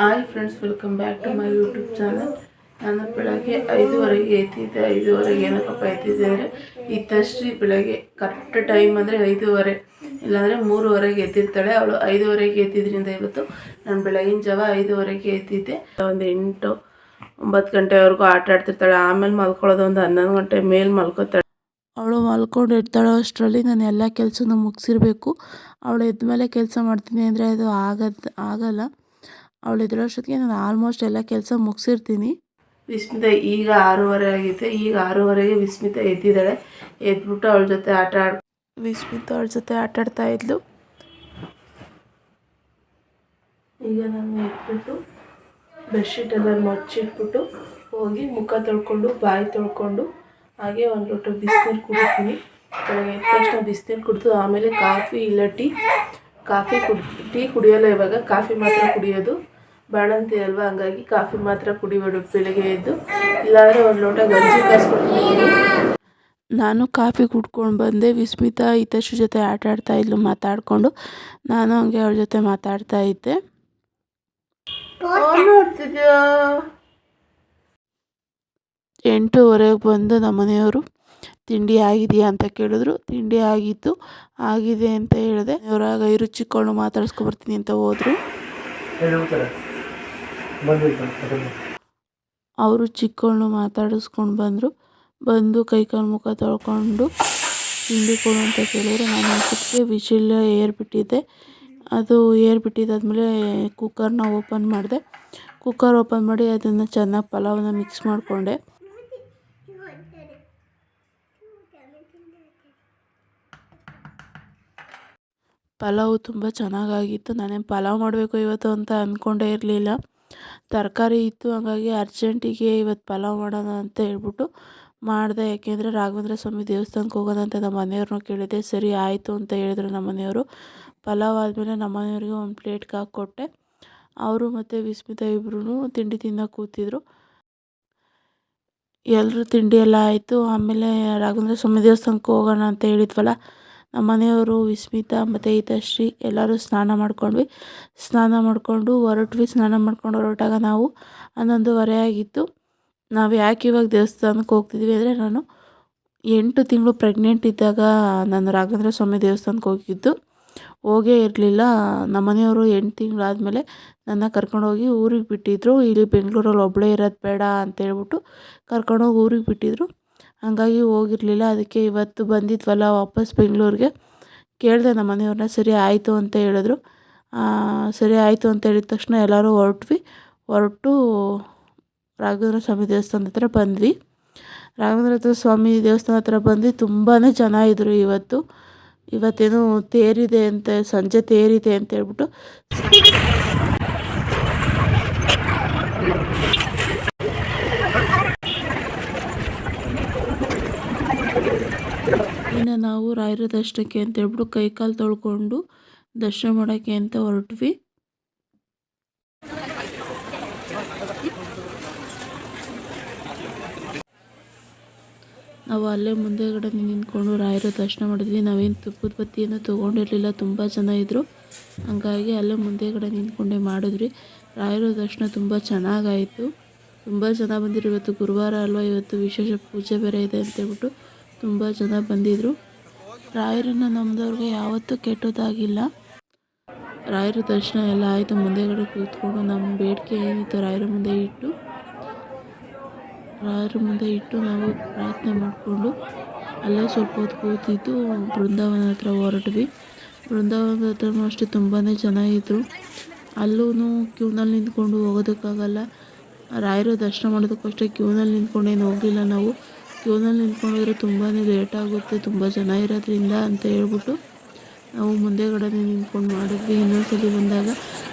Hi friends welcome back to my YouTube channel ನಾನು ಬೆಳಗ್ಗೆ ಐದುವರೆಗೆ ಎದ್ದಿದ್ದೆ. ಐದುವರೆಗೆ ಏನಕ್ಕಪ್ಪ ಎದ್ದಿದ್ದೆ ಅಂದರೆ ಈ ತಶ್ರೀ ಬೆಳಗ್ಗೆ ಕರೆಕ್ಟ್ ಟೈಮ್ ಅಂದರೆ ಐದೂವರೆ. ಇಲ್ಲಾಂದರೆ ಮೂರುವರೆಗೆ ಎದ್ದಿರ್ತಾಳೆ. ಅವಳು ಐದುವರೆಗೆ ಎದ್ದಿದ್ರಿಂದ ಇವತ್ತು ನಾನು ಬೆಳಗಿನ ಜಾವ ಐದುವರೆಗೆ ಎದ್ದಿದ್ದೆ. ಒಂದು ಎಂಟು ಒಂಬತ್ತು ಗಂಟೆವರೆಗೂ ಆಟ ಆಡ್ತಿರ್ತಾಳೆ. ಆಮೇಲೆ ಮಲ್ಕೊಳ್ಳೋದು ಒಂದು ಹನ್ನೊಂದು ಗಂಟೆ ಮೇಲೆ ಮಲ್ಕೋತಾಳೆ. ಅವಳು ಮಲ್ಕೊಂಡು ಇರ್ತಾಳೋ. ಅಷ್ಟರಲ್ಲಿ ನಾನು ಎಲ್ಲ ಕೆಲಸನೂ ಮುಗಿಸಿರ್ಬೇಕು. ಅವಳು ಎದ್ದ ಮೇಲೆ ಕೆಲಸ ಮಾಡ್ತೀನಿ ಅಂದರೆ ಅದು ಆಗದ್ ಆಗಲ್ಲ. ಅವಳು ಎದುರೋಷ್ಟೊತ್ತಿಗೆ ನಾನು ಆಲ್ಮೋಸ್ಟ್ ಎಲ್ಲ ಕೆಲಸ ಮುಗಿಸಿರ್ತೀನಿ. ವಿಸ್ಮಿತ, ಈಗ ಆರೂವರೆ ಆಗಿದೆ ಈಗ ಆರೂವರೆಗೆ ವಿಸ್ಮಿತ ಎದ್ದಿದ್ದಾಳೆ. ಎದ್ಬಿಟ್ಟು ಅವಳ ಜೊತೆ ಆಟ ಆಡ್, ವಿಸ್ಮಿತ ಅವಳ ಜೊತೆ ಆಟ ಆಡ್ತಾ ಇದ್ಲು. ಈಗ ನಾನು ಎದ್ಬಿಟ್ಟು ಬೆಡ್ಶೀಟ್ ಎಲ್ಲ ಮಚ್ಚಿಟ್ಬಿಟ್ಟು ಹೋಗಿ ಮುಖ ತೊಳ್ಕೊಂಡು, ಬಾಯಿ ತೊಳ್ಕೊಂಡು, ಹಾಗೆ ಒಂದು ಲೋಟ ಬಿಸಿನೀರು ಕುಡಿತೀನಿ. ಬೆಳಗ್ಗೆ ಎದ್ದ ತಕ್ಷಣ ಬಿಸಿನೀರು ಕುಡಿದು ಆಮೇಲೆ ಕಾಫಿ ಇಲ್ಲ, ಟೀ, ಕಾಫಿ ಕುಡಿ, ಟೀ ಕುಡಿಯೋಲ್ಲ ಇವಾಗ. ಕಾಫಿ ಮಾತ್ರ ಕುಡಿಯೋದು. ಬಾಣಂತಿ ಅಲ್ವಾ? ಹಂಗಾಗಿ ಕಾಫಿ ಮಾತ್ರ ಕುಡಿಬೇಡ. ಬೆಳಗ್ಗೆ ಎದ್ದು ಇಲ್ಲಾಂದರೆ ಒಂದು ಲೋಟ ಗಂಜಿ ಕಾಯಿಸ್ಕೊಡ್ತೀನಿ ನಾನು ಕಾಫಿ ಕುಡ್ಕೊಂಡು ಬಂದೆ. ವಿಸ್ಮಿತಾ ಹಿತಶ್ರ ಜೊತೆ ಆಟ ಆಡ್ತಾ ಇದ್ಲು ಮಾತಾಡಿಕೊಂಡು. ನಾನು ಹಂಗೆ ಅವ್ರ ಜೊತೆ ಮಾತಾಡ್ತಾ ಇದ್ದೆ. ಎಂಟೂವರೆಗೆ ಬಂದು ನಮ್ಮ ಮನೆಯವರು ತಿಂಡಿ ಆಗಿದೆಯಾ? ಅಂತ ಕೇಳಿದ್ರು. ತಿಂಡಿ ಆಗಿತ್ತು ಆಗಿದೆ ಅಂತ ಹೇಳಿದೆ. ಅವರಾಗ ರುಚಿಕೊಂಡು ಮಾತಾಡ್ಸ್ಕೊಬರ್ತೀನಿ ಅಂತ ಹೋದರು. ಅವರು ಚಿಕ್ಕವಳನ್ನು ಮಾತಾಡಿಸ್ಕೊಂಡು ಬಂದರು. ಬಂದು ಕೈ ಕಾಲು ಮುಖ ತೊಳ್ಕೊಂಡು ತಿಂಡಿ ಕೊಡು ಅಂತ ಕೇಳಿದ್ರು. ನಾನು ಅಷ್ಟೊತ್ತಿಗೆ ವಿಶಿಲ್ ಏರ್ಬಿಟ್ಟಿದ್ದೆ ಅದು ಏರ್ಬಿಟ್ಟಿದ್ದಾದಮೇಲೆ ಕುಕ್ಕರ್ನ ಓಪನ್ ಮಾಡಿದೆ. ಕುಕ್ಕರ್ ಓಪನ್ ಮಾಡಿ ಅದನ್ನು ಚೆನ್ನಾಗಿ ಪಲಾವನ್ನ ಮಿಕ್ಸ್ ಮಾಡಿಕೊಂಡೆ. ಪಲಾವು ತುಂಬ ಚೆನ್ನಾಗಾಗಿತ್ತು. ನಾನೇನು ಪಲಾವ್ ಮಾಡಬೇಕು ಇವತ್ತು ಅಂತ ಅಂದ್ಕೊಂಡೇ ಇರಲಿಲ್ಲ. ತರಕಾರಿ ಇತ್ತು, ಹಾಗಾಗಿ ಅರ್ಜೆಂಟಿಗೆ ಇವತ್ತು ಪಲಾವ್ ಮಾಡೋಣ ಅಂತ ಹೇಳ್ಬಿಟ್ಟು ಮಾಡಿದೆ. ಯಾಕೆಂದರೆ ರಾಘವೇಂದ್ರ ಸ್ವಾಮಿ ದೇವಸ್ಥಾನಕ್ಕೆ ಹೋಗೋಣ ಅಂತ ನಮ್ಮ ಮನೆಯವ್ರನ್ನೂ ಕೇಳಿದೆ. ಸರಿ, ಆಯಿತು ಅಂತ ಹೇಳಿದ್ರು ನಮ್ಮ ಮನೆಯವರು. ಪಲಾವ್ ಆದಮೇಲೆ ನಮ್ಮ ಮನೆಯವ್ರಿಗೆ ಒಂದು ಪ್ಲೇಟ್ಗೆ ಹಾಕ್ಕೊಟ್ಟೆ. ಅವರು ಮತ್ತು ವಿಸ್ಮಿತಾ ಇಬ್ಬರೂ ತಿಂಡಿ ತಿನ್ನೋಕೆ ಕೂತಿದ್ರು. ಎಲ್ಲರೂ ತಿಂಡಿ ಎಲ್ಲ ಆಯಿತು. ಆಮೇಲೆ ರಾಘವೇಂದ್ರ ಸ್ವಾಮಿ ದೇವಸ್ಥಾನಕ್ಕೆ ಹೋಗೋಣ ಅಂತ ಹೇಳಿದ್ವಲ್ಲ ನಮ್ಮ ಮನೆಯವರು, ವಿಸ್ಮಿತಾ, ಮತ್ತು ಹಿತಶ್ರೀ ಎಲ್ಲರೂ ಸ್ನಾನ ಮಾಡ್ಕೊಂಡ್ವಿ. ಸ್ನಾನ ಮಾಡಿಕೊಂಡು, ಹೊರಟ್ವಿ. ಸ್ನಾನ ಮಾಡ್ಕೊಂಡು ಹೊರಟಾಗ ನಾವು ಹನ್ನೊಂದುವರೆ ಆಗಿತ್ತು ನಾವು ಯಾಕೆ ಇವಾಗ ದೇವಸ್ಥಾನಕ್ಕೆ ಹೋಗ್ತಿದ್ವಿ ಅಂದರೆ, ನಾನು ಎಂಟು ತಿಂಗಳು ಪ್ರೆಗ್ನೆಂಟ್ ಇದ್ದಾಗ ನಾನು ರಾಘವೇಂದ್ರ ಸ್ವಾಮಿ ದೇವಸ್ಥಾನಕ್ಕೆ ಹೋಗಿದ್ದು. ಹೋಗೇ ಇರಲಿಲ್ಲ. ನಮ್ಮ ಮನೆಯವರು ಎಂಟು ತಿಂಗಳಾದಮೇಲೆ ನನ್ನ ಕರ್ಕೊಂಡೋಗಿ ಊರಿಗೆ ಬಿಟ್ಟಿದ್ದರು ಇಲ್ಲಿ ಬೆಂಗಳೂರಲ್ಲಿ ಒಬ್ಬಳೇ ಇರೋದು ಬೇಡ ಅಂತೇಳ್ಬಿಟ್ಟು ಕರ್ಕೊಂಡೋಗಿ ಊರಿಗೆ ಬಿಟ್ಟಿದ್ದರು ಹಾಗಾಗಿ ಹೋಗಿರಲಿಲ್ಲ. ಅದಕ್ಕೆ ಇವತ್ತು ಬಂದಿದ್ವಲ್ಲ ವಾಪಸ್ ಬೆಂಗಳೂರಿಗೆ. ಕೇಳಿದೆ ನಮ್ಮ ಮನೆಯವ್ರನ್ನ, ಸರಿ ಆಯಿತು ಅಂತ ಹೇಳಿದ್ರು. ಸರಿ ಆಯಿತು ಅಂತ ಹೇಳಿದ ತಕ್ಷಣ ಎಲ್ಲರೂ ಹೊರಟ್ವಿ. ಹೊರಟು ರಾಘವೇಂದ್ರ ಸ್ವಾಮಿ ದೇವಸ್ಥಾನದ ಹತ್ರ ಬಂದ್ವಿ. ರಾಘವೇಂದ್ರ ಸ್ವಾಮಿ ದೇವಸ್ಥಾನ ಹತ್ರ ಬಂದು ತುಂಬಾ ಜನ ಇದ್ದರು ಇವತ್ತು. ಇವತ್ತೇನು ತೇರಿದೆ ಅಂತ, ಸಂಜೆ ತೇರಿದೆ ಅಂತ ಹೇಳ್ಬಿಟ್ಟು. ನಾವು ರಾಯರ ದರ್ಶನಕ್ಕೆ ಅಂತ ಹೇಳ್ಬಿಟ್ಟು ಕೈ ಕಾಲು ತೊಳ್ಕೊಂಡು ದರ್ಶನ ಮಾಡೋಕ್ಕೆ ಅಂತ ಹೊರಟ್ವಿ. ನಾವು ಅಲ್ಲೇ ಮುಂದೆಗಡೆ ನಿಂತ್ಕೊಂಡು ರಾಯರ ದರ್ಶನ ಮಾಡಿದ್ವಿ. ನಾವೇನು ತುಪ್ಪದ ಬತ್ತಿಯನ್ನು ತೊಗೊಂಡಿರಲಿಲ್ಲ. ತುಂಬ ಜನ ಇದ್ದರು ಹಂಗಾಗಿ ಅಲ್ಲೇ ಮುಂದೆಗಡೆ ನಿಂತ್ಕೊಂಡೆ ಮಾಡಿದ್ವಿ. ರಾಯರ ದರ್ಶನ ತುಂಬ ಚೆನ್ನಾಗಾಯಿತು. ತುಂಬ ಜನ ಬಂದಿರು. ಇವತ್ತು ಗುರುವಾರ ಅಲ್ವಾ? ಇವತ್ತು ವಿಶೇಷ ಪೂಜೆ ಬೇರೆ ಇದೆ ಅಂತೇಳ್ಬಿಟ್ಟು ತುಂಬ ಜನ ಬಂದಿದ್ದರು ರಾಯರನ್ನು ನಮ್ಮದವ್ರಿಗೆ ಯಾವತ್ತೂ ಕೆಟ್ಟೋದಾಗಿಲ್ಲ ರಾಯರ ದರ್ಶನ ಎಲ್ಲ ಆಯಿತು. ಮುಂದೆಗಡೆ ಕೂತ್ಕೊಂಡು ನಮ್ಮ ಬೇಡಿಕೆ ಏನಿತ್ತು ರಾಯರ ಮುಂದೆ ಇಟ್ಟು, ರಾಯರ ಮುಂದೆ ಇಟ್ಟು ನಾವು ಪ್ರಾರ್ಥನೆ ಮಾಡಿಕೊಂಡು ಅಲ್ಲೇ ಸ್ವಲ್ಪ ಹೊತ್ತು ಕೂತಿದ್ದು ಬೃಂದಾವನ ಹತ್ರ ಹೊರಟ್ವಿ. ಬೃಂದಾವನ ಹತ್ರ ಅಷ್ಟೇ ತುಂಬಾ ಜನ ಇದ್ದರು ಅಲ್ಲೂ ಕ್ಯೂನಲ್ಲಿ ನಿಂತ್ಕೊಂಡು ಹೋಗೋದಕ್ಕಾಗಲ್ಲ. ರಾಯರ ದರ್ಶನ ಮಾಡೋದಕ್ಕಷ್ಟೇ ಕ್ಯೂನಲ್ಲಿ ನಿಂತ್ಕೊಂಡು ಏನು ಹೋಗಲಿಲ್ಲ ನಾವು. ಕ್ಯೂನಲ್ಲಿ ನಿಂತ್ಕೊಂಡಿದ್ರೆ ತುಂಬಾ ಲೇಟ್ ಆಗುತ್ತೆ, ತುಂಬ ಜನ ಇರೋದ್ರಿಂದ ಅಂತ ಹೇಳ್ಬಿಟ್ಟು ನಾವು ಮುಂದೆಗಡೆ ನಿಂತ್ಕೊಂಡು ಮಾಡಿದ್ವಿ. ಇನ್ನೊಂದ್ಸಲಿ ಬಂದಾಗ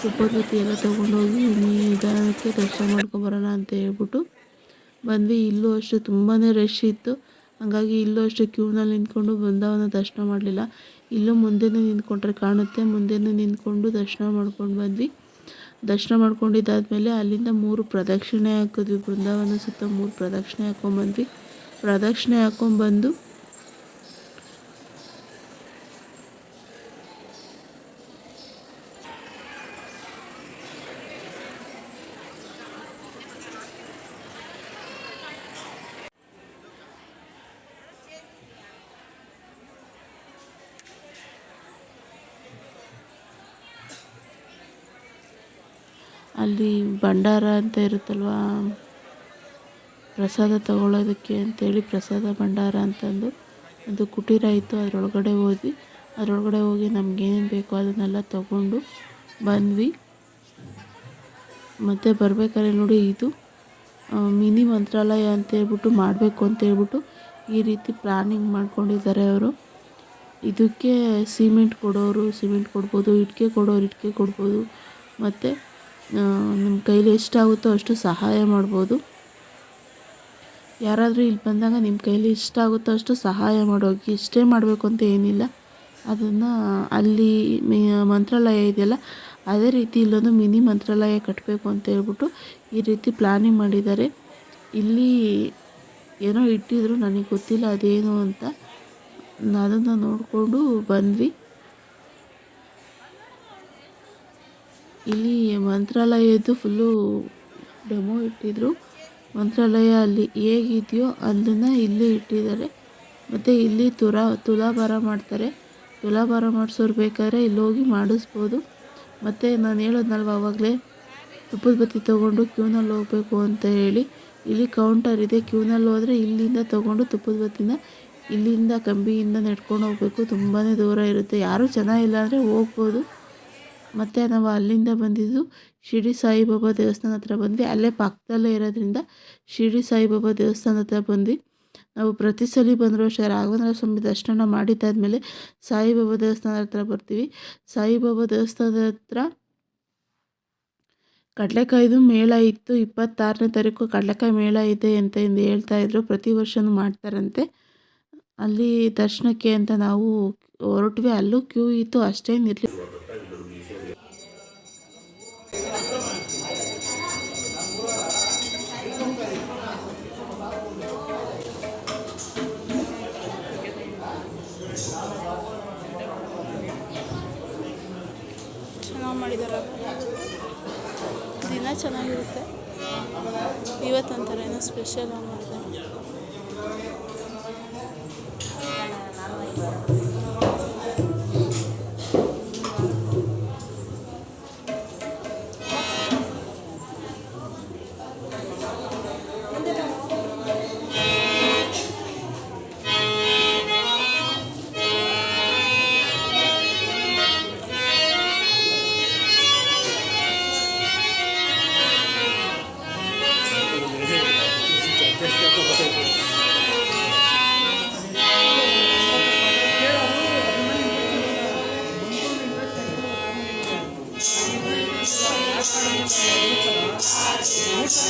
ತುಪ್ಪದ ಎಲ್ಲ ತೊಗೊಂಡೋಗಿ ನಿಧಾನಕ್ಕೆ ದರ್ಶನ ಮಾಡ್ಕೊಬರೋಣ ಅಂತ ಹೇಳ್ಬಿಟ್ಟು ಬಂದ್ವಿ. ಇಲ್ಲೂ ಅಷ್ಟೇ ತುಂಬಾ ರಶ್ ಇತ್ತು. ಹಾಗಾಗಿ ಇಲ್ಲೂ ಅಷ್ಟೇ ಕ್ಯೂನಲ್ಲಿ ನಿಂತ್ಕೊಂಡು ಬೃಂದಾವನ ದರ್ಶನ ಮಾಡಲಿಲ್ಲ. ಇಲ್ಲೂ ಮುಂದೆನೇ ನಿಂತ್ಕೊಂಡ್ರೆ ಕಾಣುತ್ತೆ. ಮುಂದೆನೇ ನಿಂತ್ಕೊಂಡು ದರ್ಶನ ಮಾಡ್ಕೊಂಡು ಬಂದ್ವಿ. ದರ್ಶನ ಮಾಡ್ಕೊಂಡಿದ್ದಾದಮೇಲೆ ಅಲ್ಲಿಂದ ಮೂರು ಪ್ರದಕ್ಷಿಣೆ ಹಾಕಿದ್ವಿ. ಬೃಂದಾವನ ಸುತ್ತ ಮೂರು ಪ್ರದಕ್ಷಿಣೆ ಹಾಕ್ಕೊಂಬಂದ್ವಿ ಪ್ರದಕ್ಷಿಣೆ ಹಾಕೊಂಡ್ಬಂದು ಅಲ್ಲಿ ಭಂಡಾರ ಅಂತ ಇರುತ್ತಲ್ವಾ? ಪ್ರಸಾದ ತಗೊಳ್ಳೋದಕ್ಕೆ ಅಂತೇಳಿ ಪ್ರಸಾದ ಭಂಡಾರ ಅಂತಂದು ಒಂದು ಕುಟೀರ ಇತ್ತು, ಅದರೊಳಗಡೆ ಹೋದ್ವಿ. ಅದರೊಳಗಡೆ ಹೋಗಿ ನಮಗೇನೇನು ಬೇಕೋ ಅದನ್ನೆಲ್ಲ ತಗೊಂಡು ಬಂದ್ವಿ. ಮತ್ತು ಬರ್ಬೇಕಾದ್ರೆ ನೋಡಿ ಇದು ಮಿನಿ ಮಂತ್ರಾಲಯ ಅಂತ ಹೇಳ್ಬಿಟ್ಟು ಮಾಡಬೇಕು ಅಂತ ಹೇಳ್ಬಿಟ್ಟು ಈ ರೀತಿ ಪ್ಲ್ಯಾನಿಂಗ್ ಮಾಡ್ಕೊಂಡಿದ್ದಾರೆ ಅವರು. ಇದಕ್ಕೆ ಸಿಮೆಂಟ್ ಕೊಡೋರು, ಸಿಮೆಂಟ್ ಕೊಡ್ಬೋದು, ಇಟ್ಕೆ ಕೊಡೋರು, ಇಟ್ಕೆ ಕೊಡ್ಬೋದು. ಮತ್ತು ನಿಮ್ಮ ಕೈಲಿ ಎಷ್ಟಾಗುತ್ತೋ ಅಷ್ಟು ಸಹಾಯ ಮಾಡ್ಬೋದು. ಯಾರಾದರೂ ಇಲ್ಲಿ ಬಂದಾಗ ನಿಮ್ಮ ಕೈಯ್ಯಲ್ಲಿ ಇಷ್ಟ ಆಗುತ್ತೋ ಅಷ್ಟು ಸಹಾಯ ಮಾಡೋಗಿ ಇಷ್ಟೇ ಮಾಡಬೇಕು ಅಂತ ಏನಿಲ್ಲ. ಅದನ್ನು ಅಲ್ಲಿ ಮಂತ್ರಾಲಯ ಇದೆಯಲ್ಲ, ಅದೇ ರೀತಿ ಇಲ್ಲೊಂದು ಮಿನಿ ಮಂತ್ರಾಲಯ ಕಟ್ಟಬೇಕು ಅಂತ ಹೇಳ್ಬಿಟ್ಟು ಈ ರೀತಿ ಪ್ಲಾನಿಂಗ್ ಮಾಡಿದ್ದಾರೆ. ಇಲ್ಲಿ ಏನೋ ಇಟ್ಟಿದ್ರು, ನನಗೆ ಗೊತ್ತಿಲ್ಲ ಅದೇನು ಅಂತ. ಅದನ್ನು ನೋಡಿಕೊಂಡು ಬಂದ್ವಿ. ಇಲ್ಲಿ ಮಂತ್ರಾಲಯದ್ದು ಫುಲ್ಲು ಡೆಮೋ ಇಟ್ಟಿದ್ರು. ಮಂತ್ರಾಲಯ ಅಲ್ಲಿ ಹೇಗಿದೆಯೋ ಅದನ್ನು ಇಲ್ಲಿ ಇಟ್ಟಿದ್ದಾರೆ. ಮತ್ತು ಇಲ್ಲಿ ತುರಾ ತುಲಾಭಾರ ಮಾಡ್ತಾರೆ. ತುಲಾಭಾರ ಮಾಡಿಸೋರು ಬೇಕಾದ್ರೆ ಇಲ್ಲಿ ಹೋಗಿ ಮಾಡಿಸ್ಬೋದು. ಮತ್ತು ನಾನು ಹೇಳೋದ್ನಲ್ವ ಆವಾಗಲೇ ತುಪ್ಪದ ಬತ್ತಿ ತೊಗೊಂಡು ಕ್ಯೂನಲ್ಲಿ ಹೋಗಬೇಕು ಅಂತ ಹೇಳಿ. ಇಲ್ಲಿ ಕೌಂಟರ್ ಇದೆ. ಕ್ಯೂನಲ್ಲಿ ಹೋದರೆ ಇಲ್ಲಿಂದ ತೊಗೊಂಡು ತುಪ್ಪದ ಬತ್ತಿನ ಇಲ್ಲಿಂದ ಕಂಬಿಯಿಂದ ನೆಡ್ಕೊಂಡು ಹೋಗಬೇಕು. ತುಂಬಾ ದೂರ ಇರುತ್ತೆ. ಯಾರೂ ಚೆನ್ನಾಗಿಲ್ಲ ಅಂದರೆ ಹೋಗ್ಬೋದು. ಮತ್ತು ನಾವು ಅಲ್ಲಿಂದ ಬಂದಿದ್ದು ಶಿರ್ಡಿ ಸಾಯಿಬಾಬಾ ದೇವಸ್ಥಾನ ಹತ್ರ ಬಂದ್ವಿ. ಅಲ್ಲೇ ಪಕ್ಕದಲ್ಲೇ ಇರೋದ್ರಿಂದ ಶಿರ್ಡಿ ಸಾಯಿಬಾಬಾ ದೇವಸ್ಥಾನ ಹತ್ರ ಬಂದ್ವಿ. ನಾವು ಪ್ರತಿ ಸಲ ಬಂದರೂ ಅಷ್ಟೇ. ರಾಘವೇಂದ್ರ ಸ್ವಾಮಿ ದರ್ಶನ ಮಾಡಿದ್ದಾದಮೇಲೆ ಸಾಯಿಬಾಬಾ ದೇವಸ್ಥಾನದ ಹತ್ರ ಬರ್ತೀವಿ. ಸಾಯಿಬಾಬಾ ದೇವಸ್ಥಾನದ ಹತ್ರ ಕಡಲೆಕಾಯ್ದು ಮೇಳ ಇತ್ತು. ಇಪ್ಪತ್ತಾರನೇ ತಾರೀಕು ಕಡಲೆಕಾಯಿ ಮೇಳ ಇದೆ ಅಂತ ಹೇಳ್ತಾ ಹೇಳ್ತಾಯಿದ್ರು ಪ್ರತಿ ವರ್ಷವೂ ಮಾಡ್ತಾರಂತೆ. ಅಲ್ಲಿ ದರ್ಶನಕ್ಕೆ ಅಂತ ನಾವು ಹೊರಟ್ವಿ. ಅಲ್ಲೂ ಕ್ಯೂ ಇತ್ತು. ಅಷ್ಟೇನಿರಲಿ ಮಾಡಿದ್ದಾರೆ ದಿನ ಚೆನ್ನಾಗಿರುತ್ತೆ. ಇವತ್ತಂತಾರೆ ಏನೋ ಸ್ಪೆಷಲ್ ಮಾಡಿದ್ದಾರೆ.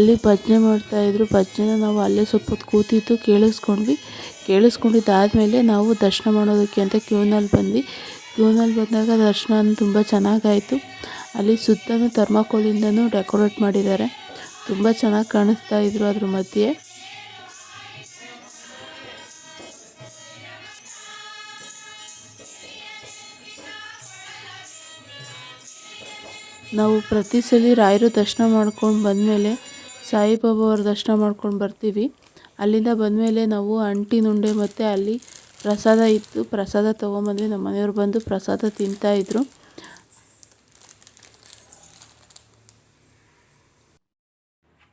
ಅಲ್ಲಿ ಭಜನೆ ಮಾಡ್ತಾಯಿದ್ರು ಭಜನೆ ನಾವು ಅಲ್ಲೇ ಸ್ವಲ್ಪ ಹೊತ್ತು ಕೂತಿದ್ದು ಕೇಳಿಸ್ಕೊಂಡ್ವಿ. ಕೇಳಿಸ್ಕೊಂಡಿದ್ದಾದಮೇಲೆ ನಾವು ದರ್ಶನ ಮಾಡೋದಕ್ಕೆ ಅಂತ ಕ್ಯೂನಲ್ಲಿ ಬಂದ್ವಿ. ಕ್ಯೂನಲ್ಲಿ ಬಂದಾಗ ದರ್ಶನ ತುಂಬ ಚೆನ್ನಾಗಾಯಿತು. ಅಲ್ಲಿ ಸುತ್ತಲೂ ಥರ್ಮಾಕೋಲಿಂದನೂ ಡೆಕೋರೇಟ್ ಮಾಡಿದ್ದಾರೆ. ತುಂಬ ಚೆನ್ನಾಗಿ ಕಾಣಿಸ್ತಾ ಇದ್ರು ಅದ್ರ ಮಧ್ಯೆ. ನಾವು ಪ್ರತಿ ಸಲ ರಾಯರು ದರ್ಶನ ಮಾಡ್ಕೊಂಡು ಬಂದಮೇಲೆ ಸಾಯಿಬಾಬಾ ಅವ್ರ ದರ್ಶನ ಮಾಡ್ಕೊಂಡು ಬರ್ತೀವಿ. ಅಲ್ಲಿಂದ ಬಂದಮೇಲೆ ನಾವು ಅಂಟಿನುಂಡೆ ಮತ್ತು ಅಲ್ಲಿ ಪ್ರಸಾದ ಇತ್ತು. ಪ್ರಸಾದ ತೊಗೊಂಬಂದ್ವಿ. ನಮ್ಮ ಮನೆಯವ್ರು ಬಂದು ಪ್ರಸಾದ ತಿಂತಾಯಿದ್ರು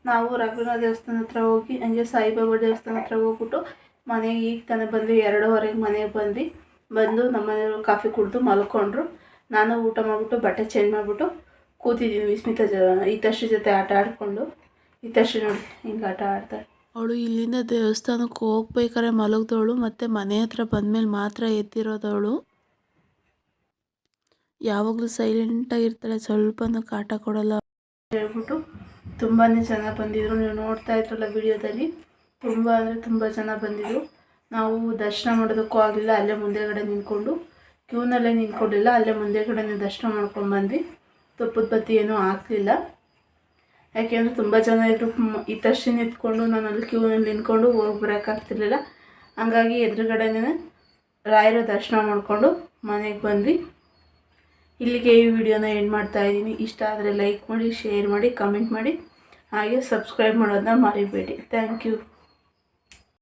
ನಾವು ರಘುನಾಥ ದೇವಸ್ಥಾನ ಹತ್ರ ಹೋಗಿ, ಹಂಗೆ ಸಾಯಿಬಾಬಾ ದೇವಸ್ಥಾನ ಹತ್ರ ಹೋಗ್ಬಿಟ್ಟು ಮನೆಗೆ ಈಗ ತಾನೇ ಬಂದ್ವಿ. ಎರಡೂವರೆಗೆ ಮನೆಗೆ ಬಂದು ಬಂದು ನಮ್ಮ ಮನೆಯವರು ಕಾಫಿ ಕುಡಿದು ಮಲ್ಕೊಂಡ್ರು. ನಾನು ಊಟ ಮಾಡಿಬಿಟ್ಟು ಬಟ್ಟೆ ಚೇಂಜ್ ಮಾಡಿಬಿಟ್ಟು ಕೂತಿದ್ದೀವಿ ವಿಸ್ಮಿತ ಜ ಹಿತಶ್ರೀ ಜೊತೆ ಆಟ ಆಡಿಕೊಂಡು. ಹಿತಶ್ರೀ ನೋಡಿ ಹಿಂಗೆ ಆಟ ಆಡ್ತಾಳೆ ಅವಳು ಇಲ್ಲಿಂದ ದೇವಸ್ಥಾನಕ್ಕೆ ಹೋಗ್ಬೇಕಾದ್ರೆ ಮಲಗ್ದವಳು ಮತ್ತು ಮನೆ ಹತ್ರ ಬಂದಮೇಲೆ ಮಾತ್ರ ಎದ್ದಿರೋದವಳು. ಯಾವಾಗಲೂ ಸೈಲೆಂಟಾಗಿರ್ತಾಳೆ ಸ್ವಲ್ಪನೂ ಕಾಟ ಕೊಡಲ್ಲ. ಹೇಳ್ಬಿಟ್ಟು ತುಂಬಾ ಜನ ಬಂದಿದ್ರು. ನೀವು ನೋಡ್ತಾ ಇದ್ರಲ್ಲ ವಿಡಿಯೋದಲ್ಲಿ ತುಂಬ ಅಂದರೆ ತುಂಬ ಜನ ಬಂದಿದ್ರು. ನಾವು ದರ್ಶನ ಮಾಡೋದಕ್ಕೂ ಆಗಲಿಲ್ಲ ಅಲ್ಲೇ ಮುಂದೆಗಡೆ ನಿಂತ್ಕೊಂಡು. ಕ್ಯೂನಲ್ಲೇ ನಿಂತ್ಕೊಂಡಿಲ್ಲ ಅಲ್ಲೇ ಮುಂದೆಗಡೆ ದರ್ಶನ ಮಾಡ್ಕೊಂಡು ಬಂದ್ವಿ. ತುಪ್ಪದ ಬತ್ತಿ ಏನೂ ಹಾಕ್ಲಿಲ್ಲ ಯಾಕೆಂದರೆ ತುಂಬ ಜನ ಇದ್ರು ಇತ್ತಷ್ಟೇ ನಿಂತ್ಕೊಂಡು ನಾನು ಅಲ್ಲಿ ಕ್ಯೂನಲ್ಲಿ ನಿಂತ್ಕೊಂಡು ಹೋಗಿ ಬರೋಕ್ಕಾಗ್ತಿರ್ಲಿಲ್ಲ. ಹಂಗಾಗಿ ಎದುರುಗಡೆನೇ ರಾಯರ ದರ್ಶನ ಮಾಡಿಕೊಂಡು ಮನೆಗೆ ಬಂದ್ವಿ. ಇಲ್ಲಿಗೆ ಈ ವಿಡಿಯೋನ ಎಂಡ್ ಮಾಡ್ತಾ ಇದ್ದೀನಿ. ಇಷ್ಟ ಆದರೆ ಲೈಕ್ ಮಾಡಿ ಶೇರ್ ಮಾಡಿ ಕಮೆಂಟ್ ಮಾಡಿ. ಹಾಗೆ ಸಬ್ಸ್ಕ್ರೈಬ್ ಮಾಡೋದನ್ನ ಮರಿಬೇಡಿ. Thank you